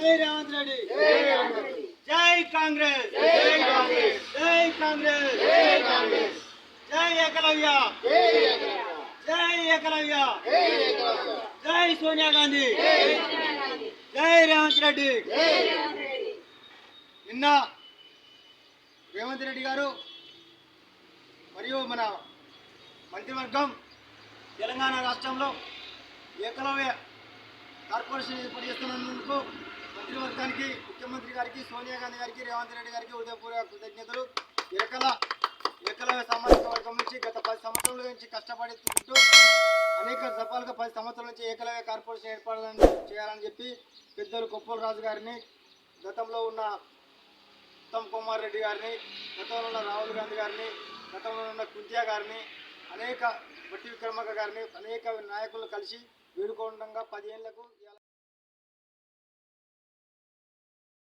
జై రేవంత్ రెడ్డి. జై కాంగ్రెస్. జై కాంగ్రెస్. జై ఏకలవ్య. జై ఏకలవ్య. జై సోనియా గాంధీ. జై రేవంత్ రెడ్డి. నిన్న రేవంత్ రెడ్డి గారు మరియు మన మంత్రివర్గం తెలంగాణ రాష్ట్రంలో ఏకలవ్య కార్పొరేషన్ ఏర్పాటు చేస్తున్నందుకు మంత్రివర్గానికి ముఖ్యమంత్రి గారికి సోనియా గాంధీ గారికి రేవంత్ రెడ్డి గారికి ఉదయపూర్వక కృతజ్ఞతలు. ఏకల ఏకలవ్య సామాజిక వర్గం నుంచి గత పది సంవత్సరాల నుంచి కష్టపడుతుంటూ అనేక దఫాలుగా పది సంవత్సరాల నుంచి ఏకలవ్య కార్పొరేషన్ ఏర్పాటు చేయాలని చెప్పి పెద్దలు కొప్పల రాజు గారిని గతంలో ఉన్న ఉత్తమ్ కుమార్ రెడ్డి గారిని గతంలో ఉన్న రాహుల్ గాంధీ గారిని గతంలో ఉన్న కుంతియా గారిని అనేక భట్టి విక్రమక గారిని అనేక నాయకులు కలిసి వీడుకోండంగా పదిహేనులకు